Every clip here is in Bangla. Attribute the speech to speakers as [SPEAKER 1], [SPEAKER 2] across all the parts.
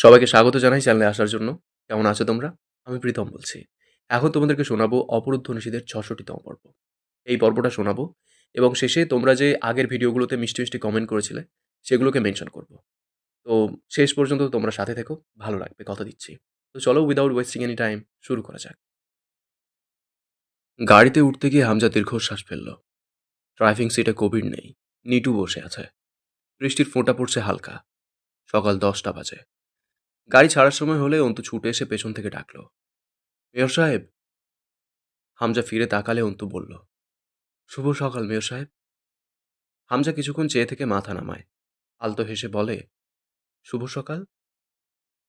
[SPEAKER 1] সবাইকে স্বাগত জানাই চ্যানেলে আসার জন্য। কেমন আছো তোমরা? আমি প্রীতম বলছি। এখন তোমাদেরকে শোনাবো অপরুদ্ধ নিষিদ্ধের ছষট্টিতম পর্ব। এই পর্বটা শোনাবো এবং শেষে তোমরা যে আগের ভিডিওগুলোতে মিষ্টি মিষ্টি কমেন্ট করেছিলে, সেগুলোকে মেনশন করব। তো শেষ পর্যন্ত তোমরা সাথে থেকো, ভালো লাগবে, কথা দিচ্ছি। তো চলো উইদাউট ওয়েস্টিং এনি টাইম শুরু করা যাক। গাড়িতে উঠতে গিয়ে হামজা দীর্ঘশ্বাস ফেলল। ড্রাইভিং সিটে কোভিড নেই, নিটু বসে আছে। বৃষ্টির ফোঁটা পড়ছে হালকা। সকাল দশটা বাজে। গাড়ি ছাড়ার সময় হলে অন্তু ছুটে এসে পেছন থেকে ডাকল। মেয়র সাহেব? হামজা ফিরে তাকালে অন্তু বলল, শুভ সকাল, মেয়র সাহেব। হামজা কিছুক্ষণ চেয়ে থেকে মাথা নামায়। আলতো হেসে বলে, শুভ সকাল।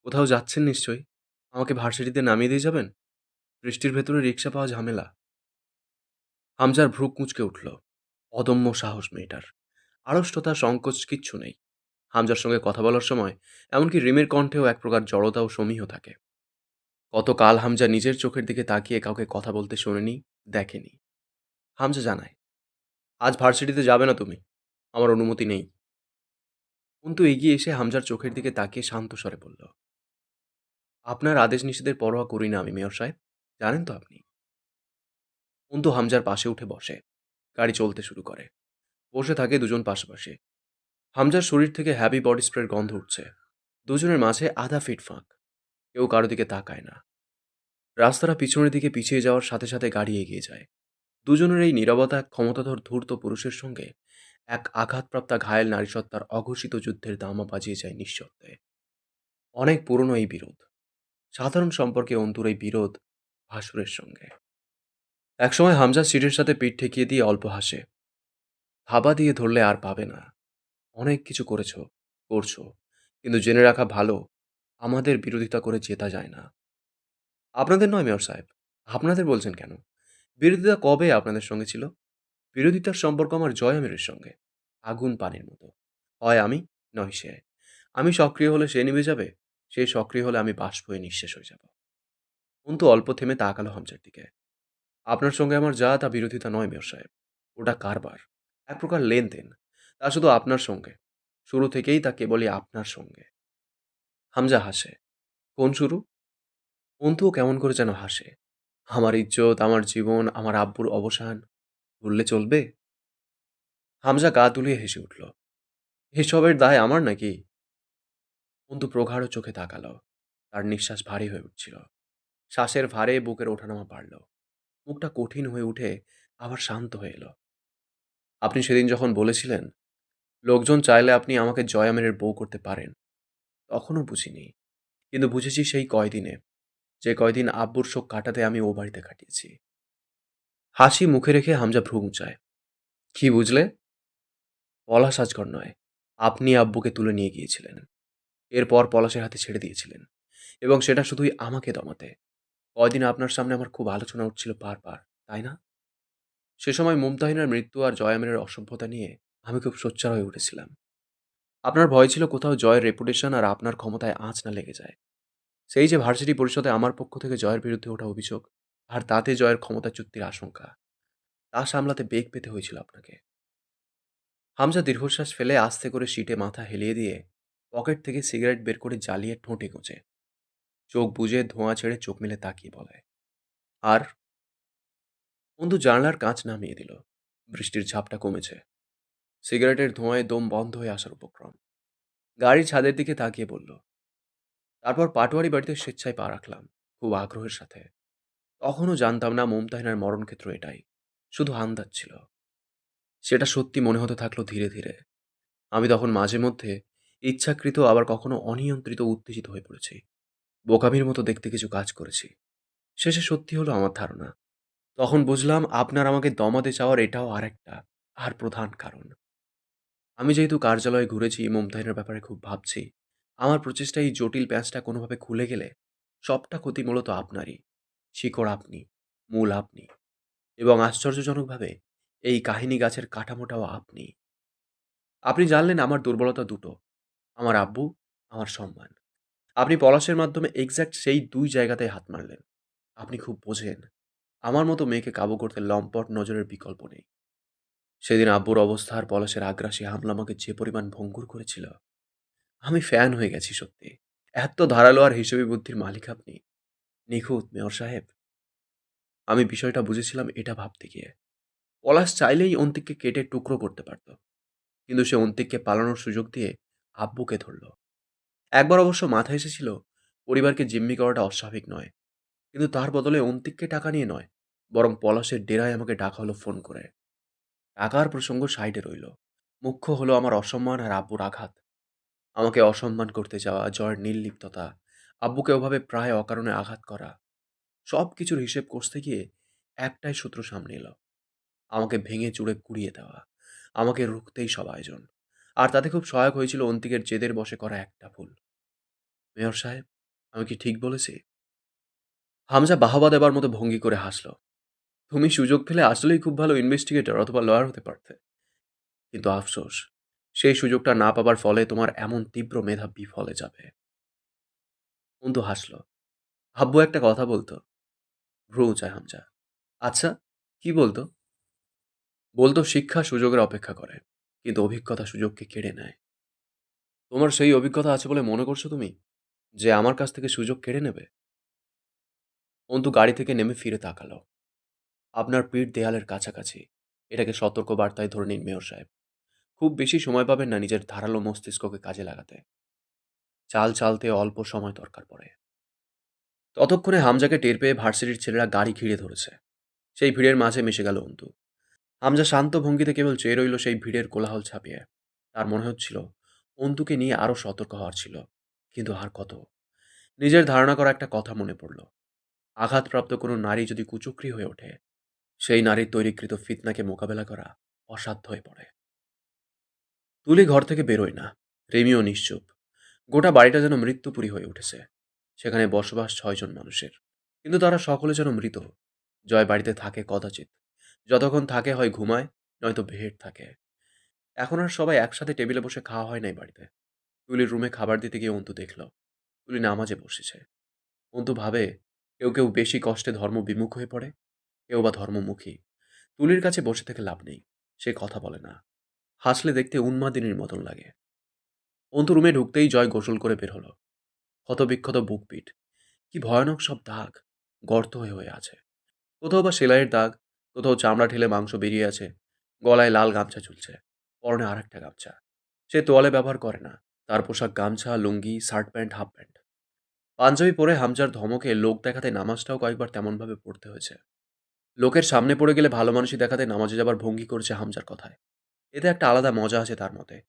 [SPEAKER 1] কোথাও যাচ্ছেন নিশ্চয়ই? আমাকে ভার্সিটিতে নামিয়ে দিয়ে যাবেন? বৃষ্টির ভেতরে রিক্সা পাওয়া ঝামেলা। হামজার ভ্রু কুঁচকে উঠল। অদম্য সাহস মেয়েটার। আড়ষ্টতা সংকোচ কিচ্ছু নেই। হামজার সঙ্গে কথা বলার সময়, এমনকি রিমের কণ্ঠেও এক প্রকার জড়তা ও সমীহ থাকে। গতকাল হামজা নিজের চোখের দিকে তাকিয়ে কাউকে কথা বলতে শোনেনি, দেখেনি। হামজা জানায়, আজ ভার্সিটিতে যাবে না তুমি, আমার অনুমতি নেই। কিন্তু এগিয়ে এসে হামজার চোখের দিকে তাকিয়ে শান্ত স্বরে বলল, আপনার আদেশ নিষেধের পরোয়া করি না আমি, মেয়র সাহেব। জানেন তো আপনি? অন্তু হামজার পাশে উঠে বসে, গাড়ি চলতে শুরু করে। বসে থাকে দুজন পাশাপাশি। হামজার শরীর থেকে হ্যাপি বডি স্প্রের গন্ধ উঠছে। দুজনের মাঝে আধা ফিট ফাঁক। কেউ কারও দিকে তাকায় না। রাস্তাটা পিছনের দিকে পিছিয়ে যাওয়ার সাথে সাথে গাড়ি এগিয়ে যায়। দুজনের এই নীরবতা এক ক্ষমতাধর, ধূর্ত পুরুষের সঙ্গে এক আঘাতপ্রাপ্তা ঘায়েল নারীসত্তার অঘোষিত যুদ্ধের দামা বাজিয়ে যায় নিঃশব্দে। অনেক পুরনো এই বিরোধ। সাধারণ সম্পর্কে অন্তুর এই বিরোধ ভাসুরের সঙ্গে। একসময় হামজা সিটের সাথে পিঠ ঠেকিয়ে দিয়ে অল্প হাসে। থাবা দিয়ে ধরলে আর পাবে না। অনেক কিছু করেছ, করছ, কিন্তু জেনে রাখা ভালো, আমাদের বিরোধিতা করে জেতা যায় না। আপনাদের নয়, মেয়র সাহেব, আপনাদের বলছেন কেন? বিরোধিতা কবে আপনাদের সঙ্গে ছিল? বিরোধিতার সম্পর্ক আমার জয় আমিরের সঙ্গে, আগুন পানির মতো। হয় আমি? নয় সে। আমি সক্রিয় হলে সে নিভে যাবে, সে সক্রিয় হলে আমি বাষ্প হয়ে নিঃশেষ হয়ে যাব। অন্তু অল্প থেমে তাকালো হামজার দিকে। আপনার সঙ্গে আমার যা তা বিরোধিতা নয়, মেয়র সাহেব, ওটা কারবার। এক প্রকার লেনদেন। তা শুধু আপনার সঙ্গে। শুরু থেকেই তা কেবলই আপনার সঙ্গে। হামজা হাসে। কোন শুরু? অন্তুও কেমন করে যেন হাসে। আমার ইজ্জত, আমার জীবন, আমার আব্বুর অবসান, ভুললে চলবে? হামজা গা তুলিয়ে হেসে উঠল। এসবের দায় আমার নাকি? অন্তু প্রগাঢ় চোখে তাকালো। তার নিঃশ্বাস ভারী হয়ে উঠছিল। শ্বাসের ভারে বুকের ওঠানামা বাড়ল। মুখটা কঠিন হয়ে উঠে আবার শান্ত হয়ে এলো। আপনি সেদিন যখন বলেছিলেন লোকজন চাইলে আপনি আমাকে জয়ামের বউ করতে পারেন। তখনও বুঝিনি। কিন্তু বুঝেছি সেই কয়দিনে। যে কয়দিন আব্বুর শোক কাটাতে আমি ও বাড়িতে কাটিয়েছি। হাসি মুখে রেখে হামজা ভ্রু চায় কি বুঝলে? পলাশ আজকর নয়। আপনি আব্বুকে তুলে নিয়ে গিয়েছিলেন। এরপর পলাশের হাতে ছেড়ে দিয়েছিলেন। এবং সেটা শুধুই আমাকে দমাতে। কয়দিন আপনার সামনে আমার খুব আলোচনা উঠছিল বারবার তাই না? সে সময় মুমতাহিনার মৃত্যু আর জয়ামিনের অসভ্যতা নিয়ে আমি খুব সোচ্চার হয়ে উঠেছিলাম। আপনার ভয় ছিল কোথাও জয়ের রেপুটেশন আর আপনার ক্ষমতায় আঁচ না লেগে যায়। সেই যে ভার্সিটি পরিষদে আমার পক্ষ থেকে জয়ের বিরুদ্ধে ওঠা অভিযোগ, আর তাতে জয়ের ক্ষমতা চুক্তির আশঙ্কা, তা সামলাতে বেগ পেতে হয়েছিল আপনাকে। হামজা দীর্ঘশ্বাস ফেলে আস্তে করে সিটে মাথা হেলিয়ে দিয়ে পকেট থেকে সিগারেট বের করে জ্বালিয়ে ঠোঁটে গোঁচে চোখ বুঝে ধোঁয়া ছেড়ে চোখ মেলে তাকিয়ে বলে, আর? বন্ধু জানলার কাঁচ নামিয়ে দিল। বৃষ্টির ঝাপটা কমেছে। সিগারেটের ধোঁয়ায় দম বন্ধ হয়ে আসার উপক্রম। গাড়ি ছাদের দিকে তাকিয়ে বলল, তারপর পাটোয়ারি বাড়িতে স্বেচ্ছায় পা রাখলাম, খুব আগ্রহের সাথে। তখনও জানতাম না মমতাহিনার মরণক্ষেত্র এটাই, শুধু আন্দাজ ছিল। সেটা সত্যি মনে হতে থাকল ধীরে ধীরে। আমি তখন মাঝে মধ্যে ইচ্ছাকৃত, আবার কখনো অনিয়ন্ত্রিত উত্তেজিত হয়ে পড়েছি। বোকামির মতো দেখতে কিছু কাজ করেছি। শেষে সত্যি হলো আমার ধারণা। তখন বুঝলাম, আপনার আমাকে দমাতে চাওয়ার এটাও আরেকটা, আর প্রধান কারণ। আমি যেহেতু কার্যালয়ে ঘুরেছি মমতাহিনের ব্যাপারে খুব ভাবছি। আমার প্রচেষ্টা এই জটিল প্যাঁচটা কোনোভাবে খুলে গেলে সবটা ক্ষতি মূলত আপনারই। শিকড় আপনি, মূল আপনি এবং আশ্চর্যজনকভাবে এই কাহিনী গাছের কাঠামোটাও আপনি। আপনি জানলেন আমার দুর্বলতা দুটো, আমার আব্বু, আমার সম্মান। আপনি পলাশের মাধ্যমে এক্স্যাক্ট সেই দুই জায়গাতে হাত মারলেন। আপনি খুব বোঝেন, আমার মতো মেয়েকে কাবু করতে লম্পট নজরের বিকল্প নেই। সেদিন আব্বুর অবস্থা আর পলাশের আগ্রাসী হামলা আমাকে যে পরিমাণ ভঙ্গুর করেছিল, আমি ফ্যান হয়ে গেছি সত্যি। এত ধারালো আর হিসেবে বুদ্ধির মালিক আপনি। নিখুঁত, মেয়র সাহেব। আমি বিষয়টা বুঝেছিলাম, এটা ভাবতে গিয়ে। পলাশ চাইলেই অন্তিককে কেটে টুকরো করতে পারত। কিন্তু সে অন্তিককে পালানোর সুযোগ দিয়ে আব্বুকে ধরল। একবার অবশ্য মাথায় এসেছিল, পরিবারকে জিম্মি করাটা অস্বাভাবিক নয়। কিন্তু তার বদলে অন্তিককে টাকা নিয়ে নয়, বরং পলাশের ডেরায় আমাকে ডাকা হলো ফোন করে। টাকার প্রসঙ্গ সাইডে রইল। মুখ্য হলো আমার অসম্মান আর আব্বুর আঘাত। আমাকে অসম্মান করতে যাওয়া জয়ের নির্লিপ্ততা, আব্বুকে ওভাবে প্রায় অকারণে আঘাত করা সব কিছুর হিসেব কষতে গিয়ে একটাই সূত্র সামনে এলো। আমাকে ভেঙে চুড়ে কুড়িয়ে দেওয়া, আমাকে রুখতেই সব আয়োজন। আর তাতে খুব সহায়ক হয়েছিল অন্তিকের জেদের বসে করা একটা ভুল। মেয়র সাহেব, আমি কি ঠিক বলেছি? হামজা বাহবা দেবার মতো ভঙ্গি করে হাসলো। তুমি সুযোগ পেলে আসলেই খুব ভালো ইনভেস্টিগেটর অথবা লয়ার হতে পারতে। কিন্তু আফসোস, সেই সুযোগটা না পাবার ফলে তোমার এমন তীব্র মেধা বিফলে যাবে। অন্তু হাসল। হাব্বু একটা কথা বলতো। ভ্রু চায় হামজা আচ্ছা কি বলতো? বলতো, শিক্ষা সুযোগের অপেক্ষা করে, কিন্তু অভিজ্ঞতা সুযোগকে কেড়ে নেয়। তোমার সেই অভিজ্ঞতা আছে বলে মনে করছ তুমি? যে আমার কাছ থেকে সুযোগ কেড়ে নেবে? অন্তু গাড়ি থেকে নেমে ফিরে তাকালো। আপনার পিঠ দেয়ালের কাছাকাছি। এটাকে সতর্ক বার্তায় ধরে নিন, মেয়র সাহেব। খুব বেশি সময় পাবেন না নিজের ধারালো মস্তিষ্ককে কাজে লাগাতে। চাল চালতে অল্প সময় দরকার পড়ে। ততক্ষণে হামজাকে টের পেয়ে ভার্সিটির ছেলেরা গাড়ি ঘিরে ধরেছে। সেই ভিড়ের মাঝে মিশে গেল অন্তু। হামজা শান্ত ভঙ্গিতে কেবল চেয়ে রইল সেই ভিড়ের কোলাহল ছাপিয়ে। তার মনে হচ্ছিল, অন্তুকে নিয়ে আরও সতর্ক হওয়ার ছিল, কিন্তু আর কত। নিজের ধারণা করা একটা কথা মনে পড়ল। আঘাতপ্রাপ্ত কোনো নারী যদি কুচক্রি হয়ে ওঠে সেই নারীর তৈরিকৃত ফিতনাকে মোকাবেলা করা অসাধ্য হয়ে পড়ে। তুলি ঘর থেকে বেরোয় না, রেমিও নিশ্চুপ। গোটা বাড়িটা যেন মৃত্যুপুরী হয়ে উঠেছে। সেখানে বসবাস ছয়জন মানুষের। কিন্তু তারা সকলে যেন মৃত। জয় বাড়িতে থাকে কদাচিৎ। যতক্ষণ থাকে হয় ঘুমায়, নয়তো ভেট থাকে। এখন আর সবাই একসাথে টেবিলে বসে খাওয়া হয় নাই বাড়িতে। তুলির রুমে খাবার দিতে গিয়ে অন্তু দেখল। তুলি নামাজে বসেছে। অন্তু ভাবে, কেউ কেউ বেশি কষ্টে ধর্ম বিমুখ হয়ে পড়ে। কেউ বা ধর্মমুখী। তুলির কাছে বসে থেকে লাভ নেই। সে কথা বলে না। হাসলে দেখতে উন্মাদিনীর মতন লাগে। অন্তু রুমে ঢুকতেই জয় গোসল করে বের হলো। ক্ষতবিক্ষত বুকপিট কি ভয়ানক সব দাগ গর্ত হয়ে হয়ে আছে। কোথাও বা সেলাইয়ের দাগ, কোথাও চামড়া ঠেলে মাংস বেরিয়ে আছে, গলায় লাল গামছা ঝুলছে। পরনে আর একটা গামছা। সে তোয়ালে ব্যবহার করে না। তার পোশাক গামছা, lungi, shirt pant, half pant. Panjabi পরে হামজার ধমকে লোক দেখাতে নামাজটাও কয়েকবার তেমনভাবে পড়তে হয়েছে। লোকের সামনে পড়ে গেলে ভালো মানুষই দেখাতে নামাজে যাবার ভঙ্গি করছে হামজার কথায়। এতে একটা আলাদা মজা আছে তার মতে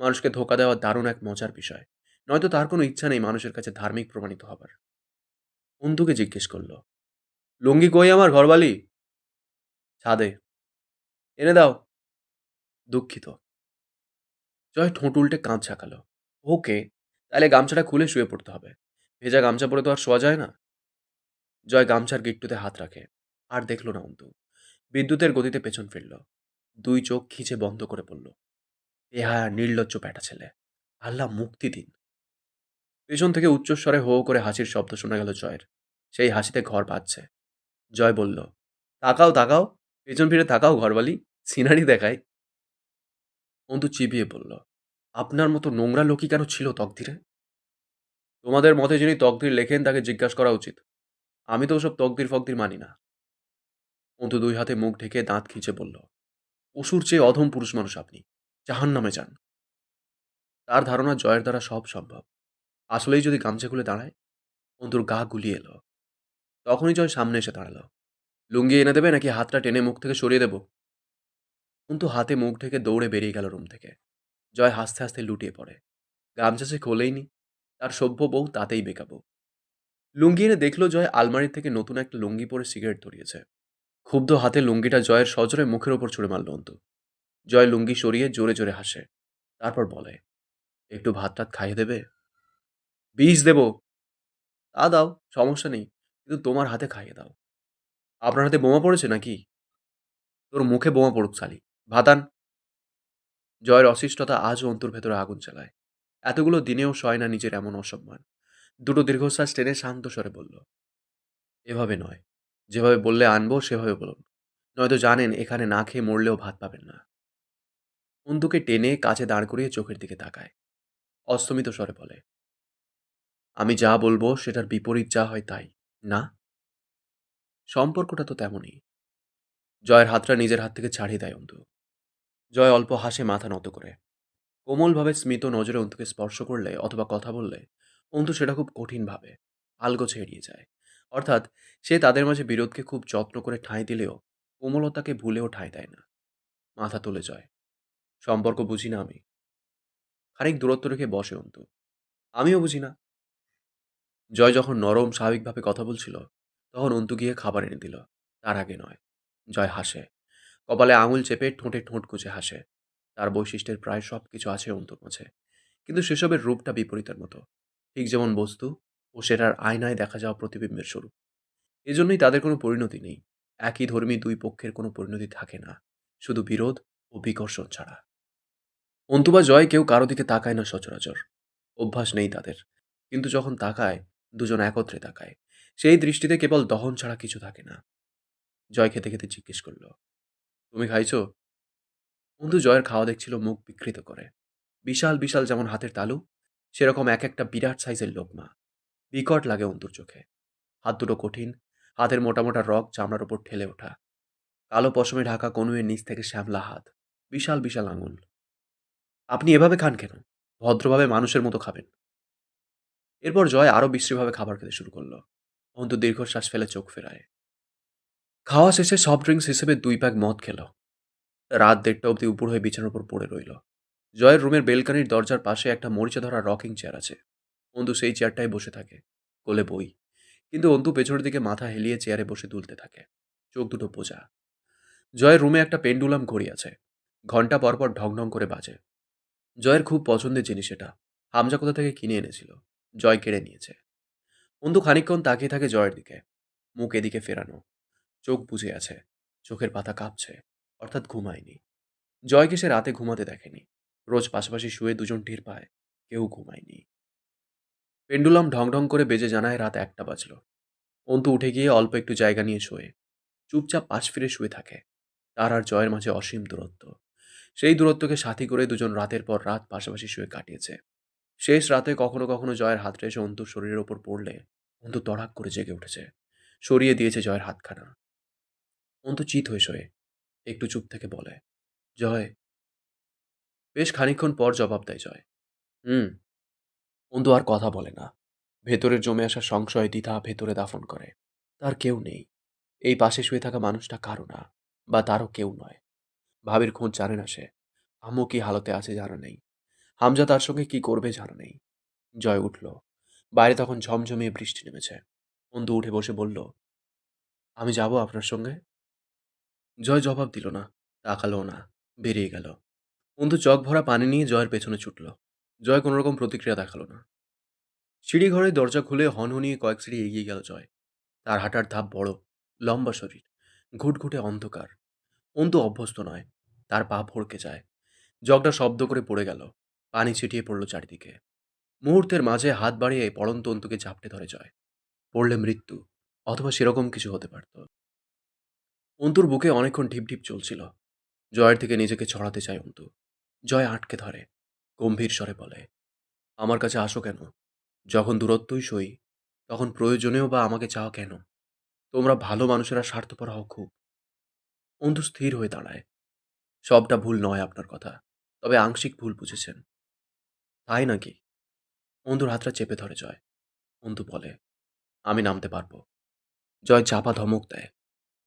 [SPEAKER 1] মানুষকে ধোকা দেওয়া দারুণ এক মজার বিষয়। নয়তো তার কোনো ইচ্ছা নেই মানুষের কাছে ধার্মিক প্রমাণিত হবার। অন্তুকে জিজ্ঞেস করল, লুঙ্গি কই আমার ঘরবালি? ছাদে। এনে দাও। দুঃখিত। জয় ঠোঁট উল্টে কাঁধ ছাকালো ওকে, তাহলে গামছাটা খুলে শুয়ে পড়তে হবে। ভেজা গামছা পরে তো আর শোয়া যায় না? জয় গামছার গিট্টুতে হাত রাখে। আর দেখল না অন্তু। বিদ্যুতের গতিতে পেছন ফিরল। দুই চোখ খিচে বন্ধ করে পড়ল। এহা নির্লজ্জ প্যাটা ছেলে। আল্লাহ মুক্তি দিন। পেছন থেকে উচ্চস্বরে হো করে হাসির শব্দ শোনা গেল জয়ের। সেই হাসিতে ঘর বাজছে জয় বলল, তাকাও তাকাও। পেছন ফিরে তাকাও, ঘরবালি। সিনারি দেখায় অন্তু চিবিয়ে বলল, আপনার মতো নোংরা লোকই কেন ছিল তকদিরে? তোমাদের মতে যিনি তকদির লেখেন, তাকে জিজ্ঞাসা করা উচিত। আমি তো ওসব তকদির ফকদির মানি না। অন্তু দুই হাতে মুখ ঢেকে দাঁত খিঁচে বলল পশুর চেয়ে অধম পুরুষ মানুষ আপনি জাহান নামে যান। তার ধারণা জয়ের দ্বারা সব সম্ভব। আসলেই যদি গামছা খুলে দাঁড়ায়, অন্তুর গা গুলিয়ে এলো। তখনই জয় সামনে এসে দাঁড়াল। লুঙ্গি এনে দেবে নাকি হাতটা টেনে মুখ থেকে সরিয়ে দেব? অন্তু হাতে মুখ ঢেকে দৌড়ে বেরিয়ে গেল রুম থেকে। জয় হাসতে হাসতে লুটিয়ে পড়ে। গামছা সে খোলেইনি, তার সভ্য বউ তাতেই বেকাবো। লুঙ্গি এনে দেখল জয় আলমারি থেকে নতুন একটা লুঙ্গি পরে সিগারেট ধরিয়েছে। ক্ষুব্ধ হাতে লুঙ্গিটা জয়ের সজরে মুখের ওপর ছুড়ে মারল অন্তু। জয় লুঙ্গি সরিয়ে জোরে জোরে হাসে। তারপর বলে, একটু ভাত টাত খাইয়ে দেবে? বিষ দেব। তা দাও, সমস্যা নেই, কিন্তু তোমার হাতে খাইয়ে দাও। আপনার হাতে বোমা পড়েছে নাকি? তোর মুখে বোমা পড়ুক, সালি। ভাতান জয়ের অশিষ্টতা আজও অন্তর ভেতরে আগুন চালায়। এতগুলো দিনেও সয় না নিজের এমন অসম্মান। দুটো দীর্ঘশ্বাস টেনে শান্ত স্বরে বলল, এভাবে নয়। যেভাবে বললে আনব, সেভাবে বলুন। নয়তো জানেন, এখানে না খেয়ে মরলেও ভাত পাবেন না। অন্তুকে টেনে কাছে দাঁড় করিয়ে চোখের দিকে তাকায়। অস্তমিত স্বরে বলে, আমি যা বলব, সেটার বিপরীত যা হয় তাই, না? সম্পর্কটা তো তেমনই। জয়ের হাতটা নিজের হাত থেকে ছাড়িয়ে দেয় অন্তু। জয় অল্প হাসে মাথা নত করে। কোমলভাবে স্মিত নজরে অন্তুকে স্পর্শ করলে অথবা কথা বললে, অন্তু সেটা খুব কঠিনভাবে, আলগোছে এড়িয়ে যায়। অর্থাৎ সে তাদের মাঝে বিরোধকে খুব যত্ন করে ঠাঁই দিলেও কোমলতাকে ভুলেও ঠাঁই দেয় না। মাথা তুলে যায়। সম্পর্ক বুঝি না আমি। খানিক দূরত্ব রেখে বসে অন্তু। আমিও বুঝি না। জয় যখন নরম, স্বাভাবিকভাবে কথা বলছিল, তখন অন্তু গিয়ে খাবার এনে দিল। তার আগে নয়। জয় হাসে। কপালে আঙুল চেপে ঠোঁটে ঠোঁট কুচে হাসে। তার বৈশিষ্ট্যের প্রায় সব কিছু আছে অন্তুর মাঝে। কিন্তু সেসবের রূপটা বিপরীতের মতো। ঠিক যেমন বস্তু ও সেটার আয়নায় দেখা যাওয়া প্রতিবিম্বের স্বরূপ। এজন্যই তাদের কোনো পরিণতি নেই। একই ধর্মী দুই পক্ষের কোনো পরিণতি থাকে না। শুধু বিরোধ ও বিকর্ষণ ছাড়া। অন্তু বা জয় কেউ কারও দিকে তাকায় না সচরাচর। অভ্যাস নেই তাদের। কিন্তু যখন তাকায়, দুজন একত্রে তাকায়। সেই দৃষ্টিতে কেবল দহন ছাড়া কিছু থাকে না। জয় খেতে খেতে জিজ্ঞেস করল, তুমি খাইছ? বন্ধু জয়ের খাওয়া দেখছিল মুখ বিকৃত করে। বিশাল বিশাল যেমন হাতের তালু, সেরকম এক একটা বিরাট সাইজের লোকমা। বিকট লাগে অন্তুর চোখে। হাত দুটো কঠিন, হাতের মোটা মোটা রক চামড়ার ওপর ঠেলে ওঠা। কালো পশমে ঢাকা কনুয়ের নিচ থেকে শ্যামলা হাত, বিশাল বিশাল আঙুল। আপনি এভাবে খান কেন? ভদ্রভাবে মানুষের মতো খাবেন। এরপর জয় আরও বিশ্রীভাবে খাবার খেতে শুরু করল। অন্তু দীর্ঘশ্বাস ফেলে চোখ ফেরায়। খাওয়া শেষে সফট ড্রিঙ্কস হিসেবে দুই প্যাক মদ খেল। রাত দেড়টা অবধি উপর হয়ে বিছানার উপর পড়ে রইল। জয়ের রুমের বেলকানির দরজার পাশে একটা মরিচা ধরা রকিং চেয়ার আছে। অন্তু সেই চেয়ারটায় বসে থাকে, কোলে বই। কিন্তু অন্তু পেছনের দিকে মাথা হেলিয়ে চেয়ারে বসে তুলতে থাকে। চোখ দুটো বোঝা। জয়ের রুমে একটা পেন্ডুলাম ঘড়ি আছে। ঘণ্টা পরপর ঢং ঢং করে বাজে। জয়ের খুব পছন্দের জিনিস এটা। হামজা কোথা থেকে কিনে এনেছিল? জয় কেড়ে নিয়েছে। অন্তু খানিকক্ষণ তাকিয়ে থাকে জয়ের দিকে। মুখ এদিকে ফেরানো। চোখ বুঝে আছে। চোখের পাতা কাঁপছে। অর্থাৎ ঘুমায়নি। জয়কে সে রাতে ঘুমাতে দেখেনি। রোজ পাশাপাশি শুয়ে দুজন টের পায়। কেউ ঘুমায়নি। পেন্ডুলাম ঢং ঢং করে বেজে জানায় রাত একটা বাজল। অন্তু উঠে গিয়ে অল্প একটু জায়গা নিয়ে শোয়ে। চুপচাপ পাশ ফিরে শুয়ে থাকে। তার আর জয়ের মাঝে অসীম দূরত্ব। সেই দূরত্বকে সাথী করে দুজন রাতের পর রাত পাশাপাশি শুয়ে কাটিয়েছে। শেষ রাতে কখনো কখনো জয়ের হাতটা এসে অন্তুর শরীরের ওপর পড়লে অন্তু তড়াক করে জেগে উঠেছে। সরিয়ে দিয়েছে জয়ের হাতখানা। অন্তু চিত হয়ে শোয়ে। একটু চুপ থেকে বলে, জয়। বেশ খানিকক্ষণ পর জবাব দেয় জয়। হুম অন্তু আর কথা বলে না। ভেতরের জমে আসা সংশয় দ্বিধা ভেতরে দাফন করে। তার কেউ নেই। এই পাশে শুয়ে থাকা মানুষটা কারও না, বা তারও কেউ নয়। ভাবির খোঁজ জানে না সে। আম্মু কি হালতে আছে জানা নেই। হামজা তার সঙ্গে কি করবে জানা নেই। জয় উঠল। বাইরে তখন ঝমঝমিয়ে বৃষ্টি নেমেছে। অন্তু উঠে বসে বলল, আমি যাব আপনার সঙ্গে? জয় জবাব দিল না। তাকালো না। বেরিয়ে গেল। অন্তু চক ভরা পানি নিয়ে জয়ের পেছনে ছুটল। জয় কোনো রকম প্রতিক্রিয়া দেখাল না। সিঁড়িঘরের দরজা খুলে হনহনিয়ে কয়েক সিঁড়ি এগিয়ে গেল জয়। তার হাঁটার ধাপ বড়, লম্বা শরীর, ঘুটঘুটে অন্ধকার। অন্তু অভ্যস্ত নয়, তার পা ভড়কে যায়। জগটা শব্দ করে পড়ে গেল, পানি ছিটিয়ে পড়ল চারিদিকে। মুহূর্তের মাঝে হাত বাড়িয়ে পড়ন্ত অন্তুকে ঝাপটে ধরে জয়। পড়লে মৃত্যু, অথবা সেরকম কিছু হতে পারত। অন্তুর বুকে অনেকক্ষণ ঢিপ ঢিপ চলছিল। জয়ের থেকে নিজেকে ছড়াতে চায় অন্তু। জয় আটকে ধরে। গম্ভীর স্বরে বলে, আমার কাছে আসো কেন? যখন দূরত্বই সই, তখন প্রয়োজনেও বা আমাকে চাও কেন? তোমরা ভালো মানুষেরা স্বার্থপর হও খুব। অন্তু স্থির হয়ে দাঁড়ায়। সবটা ভুল নয় আপনার কথা, তবে আংশিক ভুল বুঝেছেন। তাই নাকি? অন্তুর হাতটা চেপে ধরে জয়। অন্তু বলে, আমি নামতে পারব। জয় চাপা ধমক দেয়।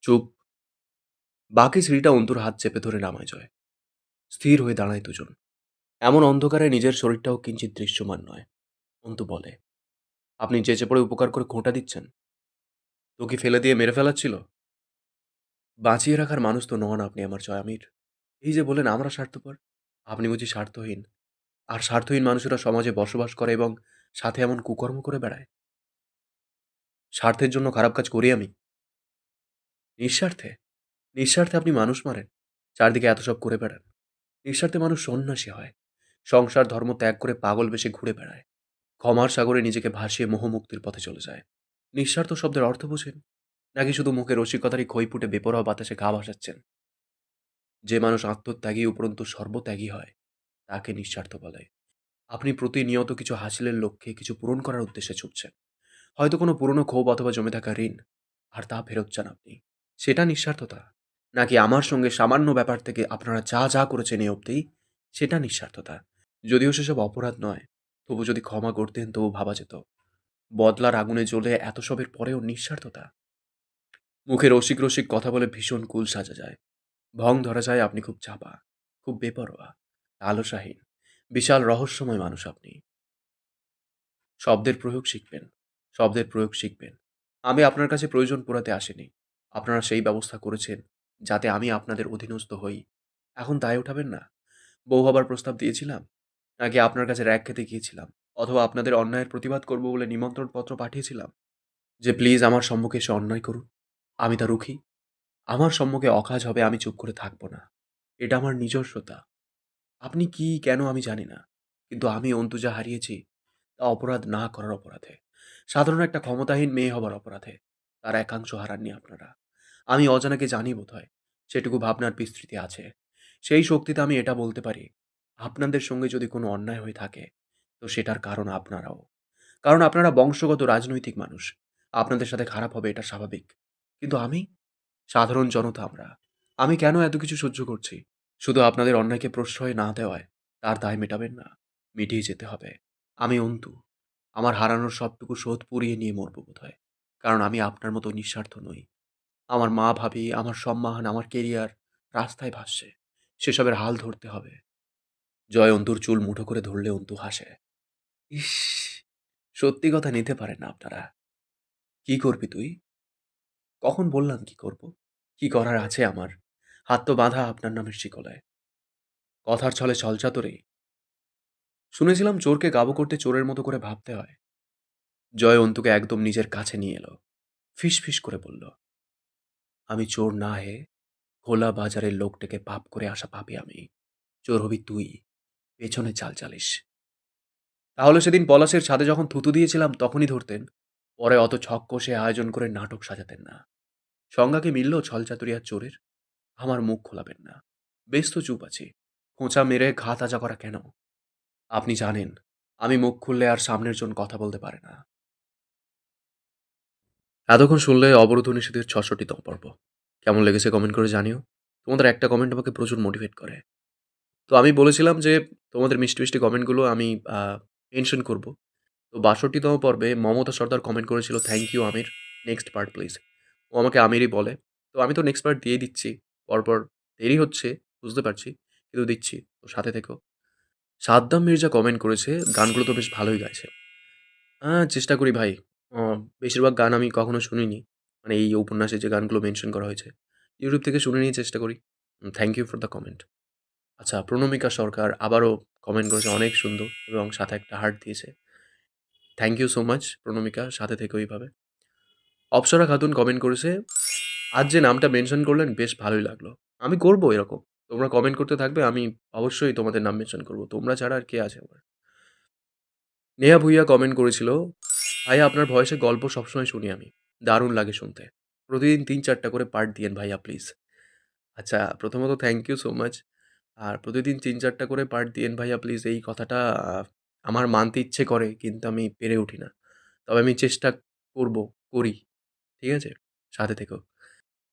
[SPEAKER 1] চুপ। বাকি সিঁড়িটা অন্তুর হাত চেপে ধরে নামায় জয়। স্থির হয়ে দাঁড়ায় দুজন। এমন অন্ধকারে নিজের শরীরটাও কিঞ্চিত দৃশ্যমান নয়। অন্তু বলে, আপনি যেচে পড়ে উপকার করে খোঁটা দিচ্ছেন, তো কি ফেলে দিয়ে মেরে ফেলাচ্ছিল? বাঁচিয়ে রাখার মানুষ তো নন আপনি আমার জয় আমির। এই যে বলেন আমরা স্বার্থপর, আপনি বুঝি স্বার্থহীন। আর স্বার্থহীন মানুষেরা সমাজে বসবাস করে এবং সাথে এমন কুকর্ম করে বেড়ায়। স্বার্থের জন্য খারাপ কাজ করি আমি। নিঃস্বার্থে নিঃস্বার্থে আপনি মানুষ মারেন, চারদিকে এত সব করে বেড়ান। নিঃস্বার্থে মানুষ সন্ন্যাসী হয়। সংসার ধর্ম ত্যাগ করে পাগল বেশে ঘুরে বেড়ায়। ক্ষমার সাগরে নিজেকে ভাসিয়ে মোহমুক্তির পথে চলে যায়। নিঃস্বার্থ শব্দের অর্থ বোঝেন? নাকি শুধু মুখে রসিকতারই ক্ষয় ফুটে বেপরোয়া বাতাসে ঘা ভাসাচ্ছেন? যে মানুষ আত্মত্যাগী উপরন্তু সর্বত্যাগী হয়, তাকে নিঃস্বার্থ বলে। আপনি প্রতিনিয়ত কিছু হাসিলের লক্ষ্যে কিছু পূরণ করার উদ্দেশ্যে ছুটছেন। হয়তো কোনো পুরনো ক্ষোভ অথবা জমে থাকা ঋণ, আর তা ফেরত চান আপনি। সেটা নিঃস্বার্থতা। নাকি আমার সঙ্গে সামান্য ব্যাপার থেকে আপনারা যা যা করেছেন এ অবধি, সেটা নিঃস্বার্থতা? যদিও সেসব অপরাধ নয়, তবু যদি ক্ষমা করতেন তবু ভাবা যেত। বদলার আগুনে জ্বলে এত সবের পরেও নিঃস্বার্থতা। মুখে রসিক রসিক কথা বলে ভীষণ কুল সাজা যায়। ভং ধরা যায় আপনি খুব চাপা, খুব বেপরোয়া, আলসাহীন, বিশাল রহস্যময় মানুষ আপনি। শব্দের প্রয়োগ শিখবেন, শব্দের প্রয়োগ শিখবেন। আমি আপনার কাছে প্রয়োজন পুরাতে আসিনি। আপনারা সেই ব্যবস্থা করেছেন যাতে আমি আপনাদের অধীনস্থ হই। এখন দায় উঠাবেন না। বউ হবার প্রস্তাব দিয়েছিলাম। নাকি আপনার কাছে র্যাক খেতে গিয়েছিলাম? অথবা আপনাদের অন্যায়ের প্রতিবাদ করব বলে নিমন্ত্রণপত্র পাঠিয়েছিলাম? যে প্লিজ আমার সম্মুখে এসে অন্যায় করুন। আমি তা রুখি। আমার সম্মুখে অকাজ হবে, আমি চুপ করে থাকব না। এটা আমার নিজস্বতা। আপনি কি, কেন আমি জানি না। কিন্তু আমি অন্তুজা হারিয়েছি, তা অপরাধ না করার অপরাধে। সাধারণ একটা ক্ষমতাহীন মেয়ে হবার অপরাধে। তার একাংশ হারাননি আপনারা। আমি অজানাকে জানি বোধ হয় সেটুকু ভাবনার বিস্তৃতি আছে। সেই শক্তিতে আমি এটা বলতে পারি। আপনাদের সঙ্গে যদি কোনো অন্যায় হয়ে থাকে, তো সেটার কারণ আপনারাও। কারণ আপনারা বংশগত রাজনৈতিক মানুষ। আপনাদের সাথে খারাপ হবে, এটা স্বাভাবিক। কিন্তু আমি? সাধারণ জনতা আমরা। আমি কেন এত কিছু সহ্য করছি? শুধু আপনাদের অন্যায়কে প্রশ্রয় না দেওয়ায় তার দায় মেটাবেন না। মিটিয়ে যেতে হবে। আমি অন্তু। আমার হারানোর সবটুকু শোধ পুড়িয়ে নিয়ে মরব বোধ হয় কারণ আমি আপনার মতো নিঃস্বার্থ নই। আমার মা ভাবি, আমার সম্মান, আমার কেরিয়ার রাস্তায় ভাসছে। সেসবের হাল ধরতে হবে। জয় অন্তুর চুল মুঠো করে ধরলে অন্তু হাসে। ইস, সত্যি কথা নিতে পারেন না আপনারা। কি করবি তুই? কখন বললাম কি করব? কি করার আছে আমার? হাত তো বাঁধা আপনার নামের শিকলায় কথার ছলে ছলচাতরে শুনেছিলাম চোরকে গাবো করতে চোরের মতো করে ভাবতে হয়। জয় অন্তুকে একদম নিজের কাছে নিয়ে এলো। ফিস ফিস করে বলল, আমি চোর না হে, খোলা বাজারের লোকটাকে পাপ করে আসা পাপি আমি। চোর হবি তুই। পেছনে চাল চালিস। তাহলে সেদিন পলাশের ছাদে যখন থুতু দিয়েছিলাম তখনই ধরতেন, পরে অত ছক কষে আয়োজন করে নাটক সাজাতেন না। সংজ্ঞাকে মিলল ছলচাতুরিয়ার চোরের, আমার মুখ খোলাবেন না। বেশ তো চুপ আছি, খোঁচা মেরে ঘা তাজা করা কেন? আপনি জানেন, আমি মুখ খুললে আর সামনের জন কথা বলতে পারে না। এতক্ষণ শুনলে অবরোধ নিষেধের ছষট্টিতম পর্ব। কেমন লেগেছে কমেন্ট করে জানিও। তোমাদের একটা কমেন্ট আমাকে প্রচুর মোটিভেট করে। তো আমি বলেছিলাম যে, তোমাদের মিষ্টি মিষ্টি কমেন্টগুলো আমি মেনশন করব। তো বাষট্টিতম পর্বে মমতা সর্দার কমেন্ট করেছিল thank you Amir next part please ও আমাকে আমিরই বলে। তো আমি তো নেক্সট পার্ট দিয়ে দিচ্ছি। পরপর দেরি হচ্ছে, বুঝতে পারছি, কিন্তু দিচ্ছি। তো সাথে থেকো। সাদ্দাম মির্জা কমেন্ট করেছে, গানগুলো তো বেশ ভালোই গাইছে। হ্যাঁ চেষ্টা করি ভাই। বেশিরভাগ গান আমি কখনো শুনিনি। মানে এই উপন্যাসে যে গানগুলো মেনশন করা হয়েছে। ইউটিউব থেকে শুনে নিয়ে চেষ্টা করি। Thank you for the comment আচ্ছা প্রণমিকা সরকার আবারও কমেন্ট করেছে, অনেক সুন্দর এবং সাথে একটা হার্ট দিয়েছে। Thank you so much Pranamika, সাথে থেকে ওইভাবে অপসরা খাতুন কমেন্ট করেছে, আজ যে নামটা মেনশন করলেন, বেশ ভালোই লাগল। আমি করব এরকম। তোমরা কমেন্ট করতে থাকবে, আমি অবশ্যই তোমাদের নাম মেনশন করব। তোমরা ছাড়া আর কে আছে আমার? নেহা ভুইয়া কমেন্ট করেছিল ভাইয়া আপনার ভয়েসে গল্প সবসময় শুনি আমি। দারুণ লাগে শুনতে। প্রতিদিন তিন চারটা করে পার্ট দিয়েন ভাইয়া প্লিজ আচ্ছা প্রথমত থ্যাংক ইউ সো মাচ আর প্রতিদিন তিন, চারটা করে পার্ট দিয়েন ভাইয়া প্লিজ এই কথাটা আমার মানতে ইচ্ছে করে, কিন্তু আমি পেরে উঠি না। তবে আমি চেষ্টা করব, করি, ঠিক আছে? সাথে থেকেও।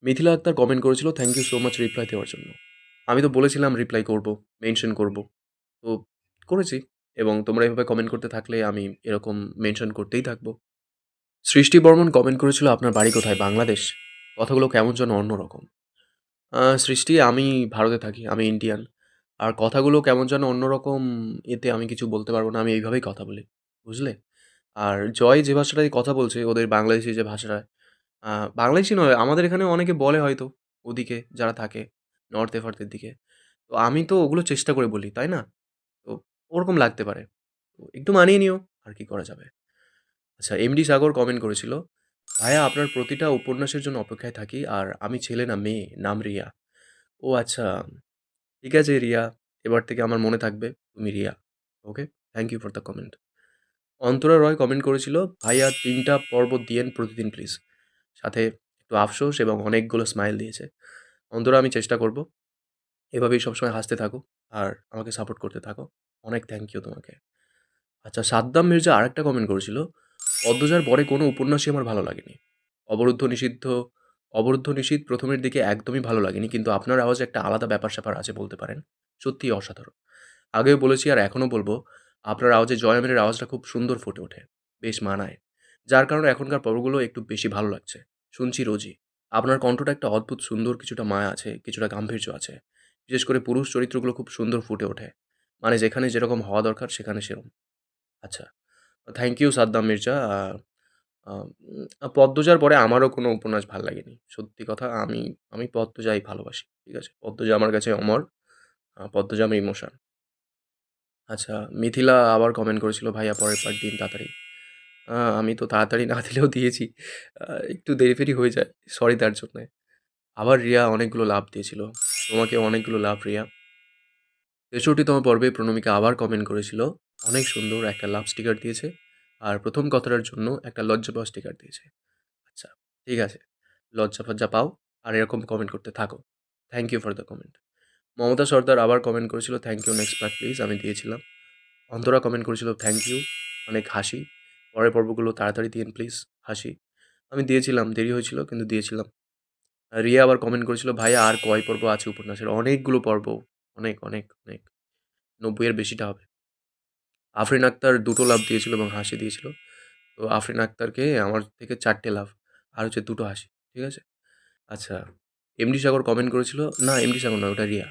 [SPEAKER 1] মিথিলা আক্তার কমেন্ট করেছিল thank you so much reply দেওয়ার জন্য। আমি তো বলেছিলাম রিপ্লাই করব মেনশন করব। তো করেছি এবং তোমরা এভাবে কমেন্ট করতে থাকলে আমি এরকম মেনশন করতেই থাকব। সৃষ্টি বর্মন কমেন্ট করেছিল, আপনার বাড়ি কোথায়? বাংলাদেশ? কথাগুলো কেমন যেন অন্যরকম। সৃষ্টি, আমি ভারতে থাকি, আমি ইন্ডিয়ান আর কথাগুলো কেমন যেন অন্যরকম এতে আমি কিছু বলতে পারব না আমি এইভাবেই কথা বলি বুঝলে? আর জয় যে ভাষাটায় কথা বলছে ওদের বাংলাদেশি যে ভাষাটা আহ, বাংলাদেশি নয় আমাদের এখানে অনেকে বলে হয়তো ওদিকে যারা থাকে নর্থ এফার্থের দিকে। তো আমি তো ওগুলো চেষ্টা করে বলি তাই না? তো ওরকম লাগতে পারে। তো একটু মানিয়ে নিও আর কি করা যাবে। আচ্ছা এমডি সাগর কমেন্ট করেছিল ভাইয়া আপনার প্রতিটা উপন্যাসের জন্য অপেক্ষায় থাকি আর আমি ছেলে না মেয়ে নাম রিয়া। ও আচ্ছা ঠিক আছে, রিয়া। এবার থেকে আমার মনে থাকবে তুমি Riya okay thank you for the comment Antara Roy comment করেছিল, ভাইয়া, তিনটা পর্ব দিয়েন প্রতিদিন প্লিজ সাথে একটু আফসোস এবং অনেকগুলো স্মাইল দিয়েছে। অন্তরা, আমি চেষ্টা করব এভাবেই সবসময় হাসতে থাকো আর আমাকে সাপোর্ট করতে থাকো। অনেক থ্যাংক ইউ তোমাকে। আচ্ছা সাদ্দাম মির্জা আরেকটা কমেন্ট করেছিল, পদ্মজার পরে কোনো উপন্যাসই আমার ভালো লাগেনি। অবরুদ্ধ, নিষিদ্ধ অবরুদ্ধ নিষিদ্ধ প্রথমের দিকে একদমই ভালো লাগেনি, কিন্তু আপনার আওয়াজে একটা আলাদা ব্যাপার স্যাপার আছে বলতে পারেন। সত্যিই অসাধারণ। আগেও বলেছি আর এখনও বলব, আপনার আওয়াজে জয়ামের আওয়াজটা খুব সুন্দর ফুটে ওঠে, বেশ মানায়। যার কারণে এখনকার পর্বগুলো একটু বেশি ভালো লাগছে। শুনছি রোজই। আপনার কণ্ঠটা একটা অদ্ভুত সুন্দর, কিছুটা মায়া আছে, কিছুটা গাম্ভীর্য আছে। বিশেষ করে পুরুষ চরিত্রগুলো খুব সুন্দর ফুটে ওঠে। মানে যেখানে যেরকম হওয়া দরকার, সেখানে সেরকম। আচ্ছা থ্যাংক ইউ সাদ্দাম মির্জা পদ্মজার পরে আমারও কোনো উপন্যাস ভালো লাগেনি। সত্যি কথা, আমি আমি পদ্মজাই ভালোবাসি, ঠিক আছে? পদ্মজা আমার কাছে অমর পদ্মজা আমার ইমোশন আচ্ছা মিথিলা আবার কমেন্ট করেছিল, ভাইয়া, পরের পার দিন তাড়াতাড়ি। আমি তো তাড়াতাড়ি না দিলেও দিয়েছি। একটু দেরি ফেরি হয়ে যায় সরি তার জন্যে। আবার রিয়া অনেকগুলো লাভ দিয়েছিল। তোমাকে অনেকগুলো লাভ রিয়া। তেষট্টিতম পর্বে প্রণমিকা আবার কমেন্ট করেছিল। অনেক সুন্দর একটা লাভ স্টিকার দিয়েছে। আর প্রথম কথাটার জন্য একটা লজ্জা পাওয়া স্টিকার দিয়েছে। আচ্ছা ঠিক আছে। লজ্জা ফজ্জা পাও আর এরকম কমেন্ট করতে থাকো। Thank you for the comment Mamata Sardar আবার কমেন্ট করেছিল thank you next part please আমি দিয়েছিলাম। অন্তরা কমেন্ট করেছিল থ্যাংক ইউ অনেক হাসি। পরের পর্বগুলো তাড়াতাড়ি দিন প্লিজ হাসি। আমি দিয়েছিলাম, দেরি হয়েছিল কিন্তু দিয়েছিলাম। রিয়া আবার কমেন্ট করেছিল ভাইয়া আর কয় পর্ব আছে উপন্যাসের? অনেকগুলো পর্ব। অনেক অনেক অনেক। নব্বইয়ের বেশিটা হবে। আফরিন আক্তার দুটো লাভ দিয়েছিল এবং হাসি দিয়েছিল। তো আফরিন আক্তারকে আমার থেকে চারটে লাভ আর হচ্ছে দুটো হাসি, ঠিক আছে? আচ্ছা এমডি সাগর কমেন্ট করেছিল, না এমডি সাগর না ওটা রিয়া।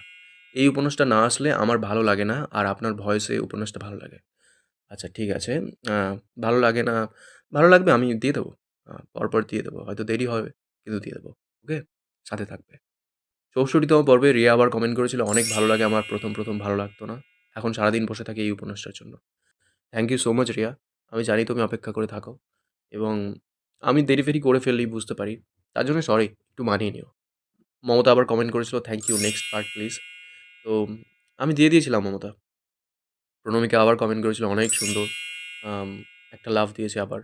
[SPEAKER 1] এই উপন্যাসটা না আসলে আমার ভালো লাগে না, আর আপনার ভয়েসে উপন্যাসটা ভালো লাগে। আচ্ছা ঠিক আছে ভালো লাগে না, ভালো লাগবে, আমি দিয়ে দেবো। পরপর দিয়ে দেবো, হয়তো দেরি হবে, কিন্তু দিয়ে দেবো, ওকে? সাথে থাকবে। চৌষট্টিতম পর্বে রিয়া আবার কমেন্ট করেছিল, অনেক ভালো লাগে আমার, প্রথম প্রথম ভালো লাগতো না। এখন সারাদিন বসে থাকি এই উপন্যাসটার জন্য। Thank you so much Riya. আমি জানি তুমি অপেক্ষা করে থাকো। এবং আমি দেরি ফেরি করে ফেললেই বুঝতে পারি। তার জন্য সরি একটু মানিয়ে নিও। মমতা আবার কমেন্ট করেছিল thank you next part please তো আমি দিয়ে দিয়েছিলাম মমতা। প্রণমিকা আবার কমেন্ট করেছিল, অনেক সুন্দর। একটা লাভ দিয়েছে আবার।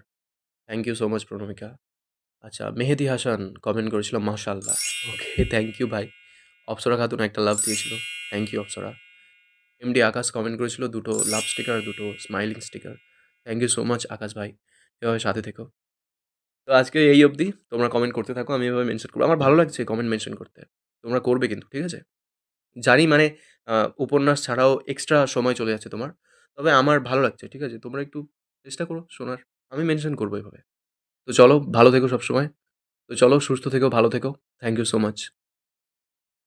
[SPEAKER 1] Thank you so much Pranamika. আচ্ছা মেহেদি হাসান কমেন্ট করেছিল মাশাল্লাহ ওকে থ্যাংক ইউ ভাই। অপসরা খাতুন একটা লাভ দিয়েছিল। Thank you Apsara. MD Akash comment করেছিল, দুটো লাভ স্টিকার দুটো smiling sticker thank you so much Akash ভাই। এভাবে সাথে থেকো। তো আজকে এই অবধি। তোমরা কমেন্ট করতে থাকো, আমি এভাবে মেনশন করব। আমার ভালো লাগছে কমেন্ট মেনশন করতে। তোমরা করবে কিন্তু, ঠিক আছে? জানি মানে উপন্যাস ছাড়াও এক্সট্রা সময় চলে যাচ্ছে তোমার। তবে আমার ভালো লাগছে, ঠিক আছে? তোমরা একটু চেষ্টা করো শোনার। আমি মেনশন করব এভাবে। তো চলো, ভালো থেকো সবসময়। তো চলো, সুস্থ থেকো, ভালো থেকো। Thank you so much